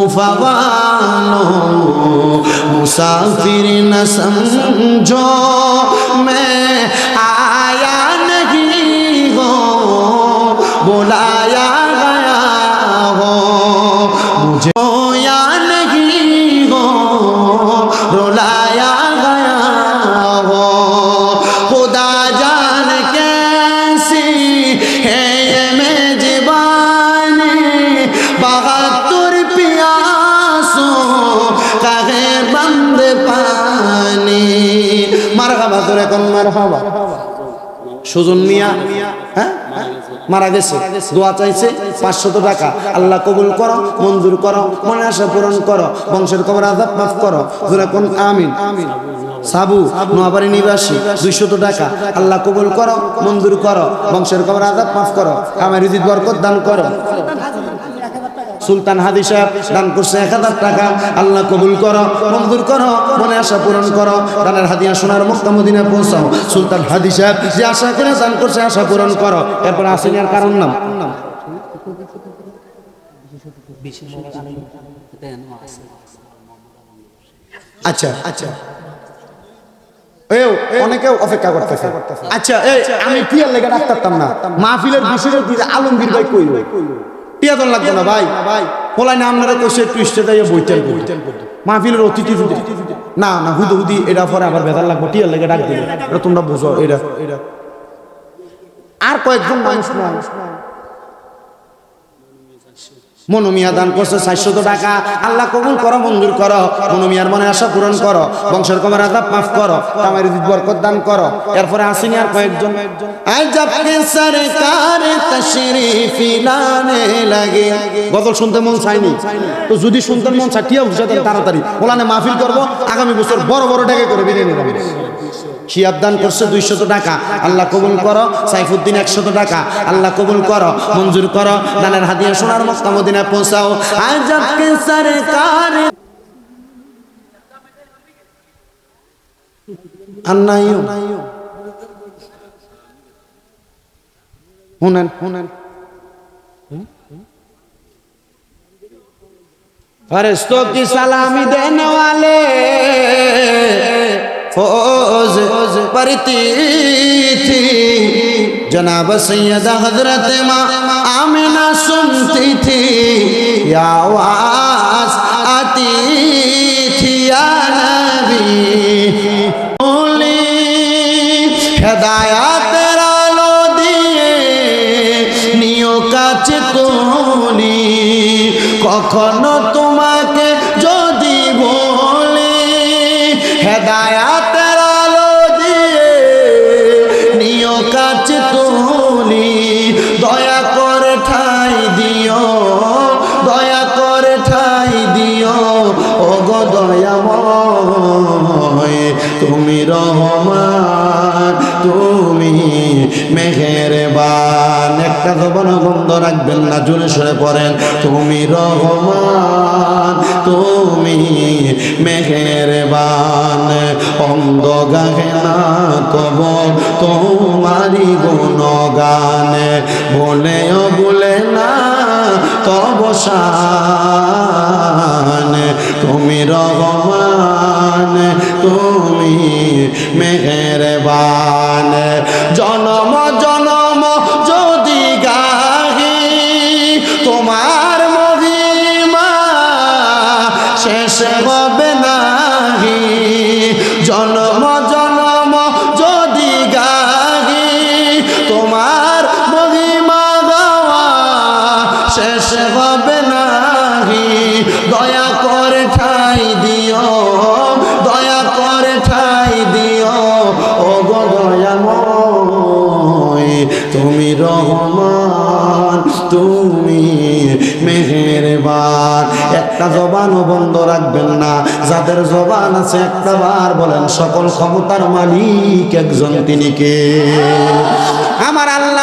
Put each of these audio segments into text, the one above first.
तूफा वालों मुसाफिर न समझो मैं आया नहीं हो बुलाया মারহাবা তোরে কোন মারহাবা। সুজন মিয়া হ্যাঁ মারা গেছে। দোয়া চাইছে, পাঁচশত টাকা। আল্লাহ কবুল করো, মঞ্জুর করো, মনে আশা পূরণ করো, বংশের কবর আজাব মাফ করো। জোরে কোন, আমিন। সাবু, নোয়াবাড়ি নিবাসী, দুইশত টাকা। আল্লাহ কবুল করো, মঞ্জুর করো, বংশের কবর আজাব মাফ করো। আমার বরকত দান করো। সুলতান হাদি সাহেব দান করছে এক হাজার টাকা। আল্লাহ কবুল করো, মঞ্জুর করো, মনে আশা পূরণ করো, দানের হাদিয়া সোনার মুক্তা মদিনা পৌঁছাও। সুলতান হাদি সাহেব যে আশা করে দান করছে, আশা পূরণ করো। এরপর আসেনি আর কারণ নাম। আচ্ছা আচ্ছা। আচ্ছা আমি পিয়ার লেগে ডাক্তারতাম না। মাহফিলের বিশেষ আলমগীর ভাই কইল। টিয়াদন লাগবে না ভাই। পোলাই না আপনারা কইছে একটু স্টে যাইয়া বইতেন বইতেন মাহফিলের অতিথি যদি। না না, হুদু হুদি এটা পরে আবার বেদার লাগবে, টিয়ার লেগে ডাক দিলে এটা তোমরা বুঝো এটা আর কয়েকজন মানুষ নয় মনোমিয়া দান করছে চারশত টাকা। আল্লাহ কবুল করো, মঞ্জুর করো। মনোমিয়ার মনে আশা পূরণ করো। বংশের কমার আজাব মাফ করো। কামারি বরকত দান করো। এরপরে আসেনি আর কয়েকজন। গজল শুনতে মন চাইনি তো যদি শুনতে মন বুঝে তাড়াতাড়ি। ওলানে মাহফিল করব। আগামী বছর বড় বড় ডেকে করে বিরিয়ানি শিয়াব দান করছে দুইশত টাকা আল্লাহ কবুল করো সাইফুদ্দিন একশত টাকা আল্লাহ কবুল করো মঞ্জুর করো দানের হাতিয়া সোনার মক্কা মদিনা পৌঁছাও আজব কে সরকার আন্নাইও শুনেন শুনেন फरिश्तों की सलामी देने वाले فوز پرتی تھی جناب سیدہ حضرت ماں آمینہ سنتی تھی یا آواز آتی تھی یا نبی مولی ہدایات رالو دیئے نیو کچھ کونی ککھنو تم করে ঠাই দিও দয়া করে ঠাই দিও। ও গো দয়াময় তুমি রহমান তুমি মেহেরবান। একটা জবান বন্ধ রাখবেন না জুড়ে সরে পড়েন। তুমি রহমান, তুমি মেহেরবান অঙ্গ গাহে না কব তোমারি গুণগান। বলেও বলে না, তব তুমি রহমান, তুমি মেহেরবান। জনম একটা জবানও বন্ধ রাখবেন না। যাদের জবান আছে একটা বার বলেন, সকল ক্ষমতার মালিক একজন তিনি কে? আমার আল্লাহ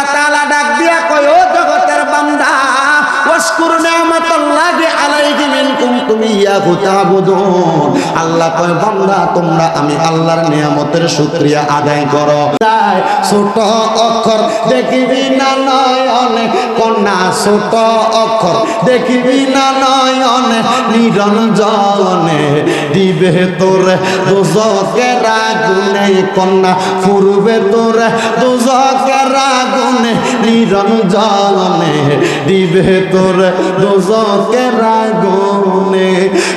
তুমি ইয়া হুতাবুদুন আল্লাহ কয়, বান্দা, তোমরা আমি আল্লাহর নিয়ামতের শুকরিয়া আদায় করো। ছোট অক্ষর দেখিবি না নয়নে, কন্যা, ছোট অক্ষর দেখিবি না নয়নে, নিরঞ্জনে দিবে তোরে দুজকের আগুনে, কন্যা, ফুরবে তোরে দুজকের আগুনে, নিরঞ্জনে দিবে তোরে দুজকের আগুনে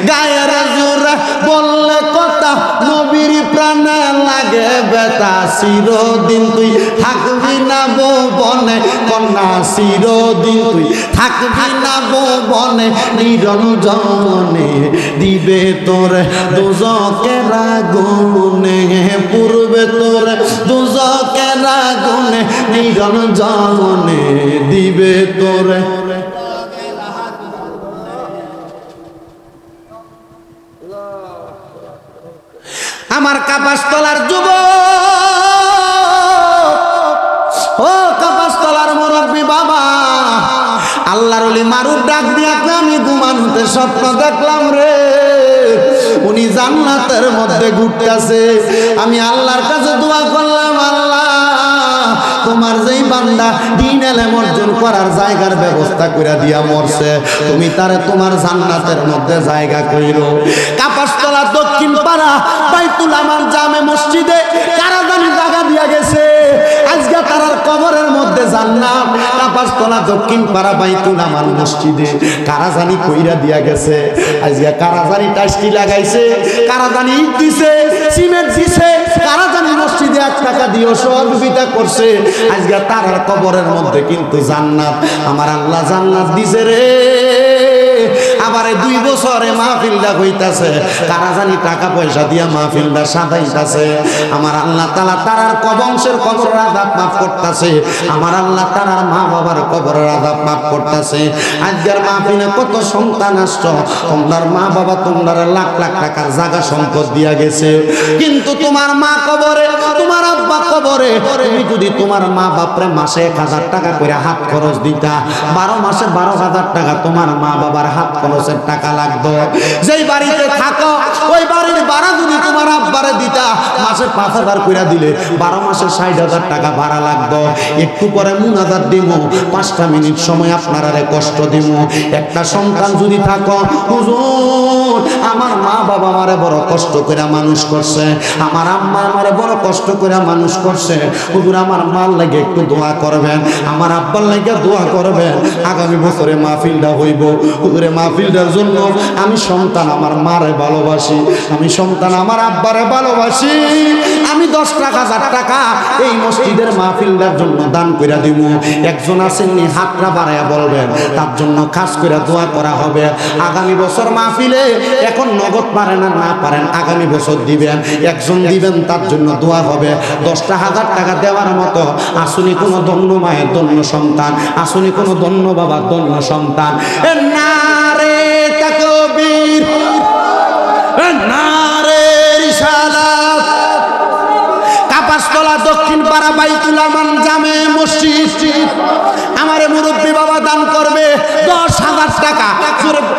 গায়ের জোরে বললে কথা, নবীর প্রাণে লাগে বেটা চিরদিন তুই থাকবি না বনে কন্যা, চিরদিন তুই থাকবি না বনে নিরঞ্জনে দিবে তোর দুজকে রাগুনে। রাগুনে নিরঞ্জনে দিবে তোর। আমার কাপাসতলার যুব ও কাপাসতলার মুরব্বী বাবা, আল্লাহর মারুর ডাক দিয়া আমি ঘুমানোতে স্বপ্ন দেখলাম রে? উনি জান্নাতের মধ্যে ঘুরতেছে। আমি আল্লাহর কাছে দোয়া করলাম দিন এলেম অর্জন করার জায়গার ব্যবস্থা করে দিয়া মরছে। তুমি তারে তোমার জান্নাতের মধ্যে জায়গা কইল কাপাসতলা দক্ষিণ পাড়া বাইতুল আমার জামে মসজিদে কারা কাপাসতলা দক্ষিণ পাড়া বাইতুল আমার মসজিদে। কারা জানি কইরা দিয়া গেছে। আজকে কারা জানি টাস্টি লাগাইছে কারা জানি ইট দিছে, সিমেন্ট দিছে কারা জানি মসজিদে এক টাকা দিয়েও সহযোগিতা করছে। আজকে তারার কবরের মধ্যে কিন্তু জান্নাত। আমার আল্লাহ জান্নাত দিছে রে। আবার দুই বছরে মাহফিলটা হইতাছে। কারা জানি টাকা পয়সা দিয়া মাহফিলটা সাজাইতাছে। আমার আল্লাহ তালা তারার কবংশের কবরের আদাব মাফ করতেছে। আমার আল্লাহ তারার মা বাবার কবরের আদাব মাফ করতেছে। আজকের মাহফিলে কত সন্তান আসছ তোমার মা বাবা তোমার লাখ লাখ টাকার জায়গা সম্পদ দিয়া গেছে। কিন্তু তোমার মা কবরে, তোমার আব্বা কবরে, তুমি যদি তোমার মা বাপরে মাসে এক হাজার টাকা করে হাত খরচ দিতা, বারো মাসে বারো হাজার টাকা তোমার মা বাবার হাত খরচের টাকা লাগতো। যেই বাড়িতে থাকো, ওই বাড়ির ভাড়া যদি তোমার আব্বারে দিতা, মাসে পাঁচ হাজার করে দিলে বারো মাসে ষাট হাজার টাকা ভাড়া লাগতো। একটু পরে মুন হাজার দিব পাঁচটা মিনিট সময় আপনারা কষ্ট দিব একটা সন্তান যদি থাকো, হুজুর, আমার মা বাবা আমারে বড় কষ্ট করে মানুষ করছে। আমার আম্মা আমারে বড় কষ্ট করে মানুষ করছে। হুজুর, আমার মার লাগে একটু দোয়া করবেন, আমার আব্বার লাগে দোয়া করবেন। আগামী বছরে মাহফিলটা হইব। হুজুরে মাহফিলটার জন্য আমি সন্তান আমার মারে ভালোবাসি, আমি সন্তান আমার আব্বারে ভালোবাসি। আমি দশ টাকা, হাজার টাকা এই মসজিদের মাহফিলটার জন্য দান করে দিব একজন আসেননি, হাতটা বাড়াইয়া বলবেন, তার জন্য খাস করে দোয়া করা হবে। আগামী বছর মাহফিলে এখন নগদ পারেন আর না পারেন, আগামী বছর দিবেন। একজন দিবেন, তার জন্য দোয়া হবে। দশটা, হাজার টাকা দেওয়ার মতো আসুনি কোনো ধন্য মায়ের ধন্য সন্তান, আসুনি কোনো ধন্য বাবার ধন্য সন্তান। না মসজিদ আমারে